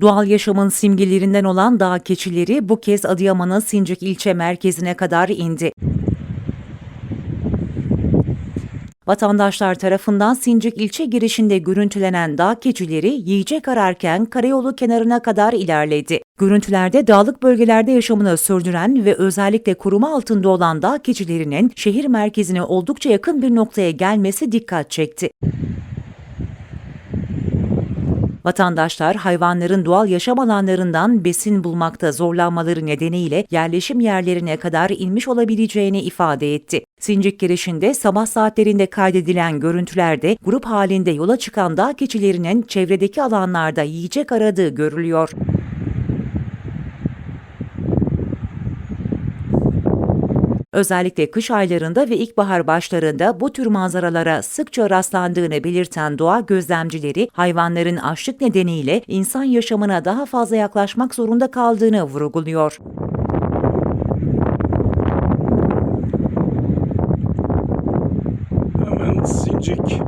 Doğal yaşamın simgelerinden olan dağ keçileri bu kez Adıyaman'ın Sincik ilçe merkezine kadar indi. Vatandaşlar tarafından Sincik ilçe girişinde görüntülenen dağ keçileri yiyecek ararken karayolu kenarına kadar ilerledi. Görüntülerde dağlık bölgelerde yaşamını sürdüren ve özellikle koruma altında olan dağ keçilerinin şehir merkezine oldukça yakın bir noktaya gelmesi dikkat çekti. Vatandaşlar hayvanların doğal yaşam alanlarından besin bulmakta zorlanmaları nedeniyle yerleşim yerlerine kadar inmiş olabileceğini ifade etti. Sincik girişinde sabah saatlerinde kaydedilen görüntülerde grup halinde yola çıkan dağ keçilerinin çevredeki alanlarda yiyecek aradığı görülüyor. Özellikle kış aylarında ve ilkbahar başlarında bu tür manzaralara sıkça rastlandığını belirten doğa gözlemcileri hayvanların açlık nedeniyle insan yaşamına daha fazla yaklaşmak zorunda kaldığını vurguluyor. Hemen Sincik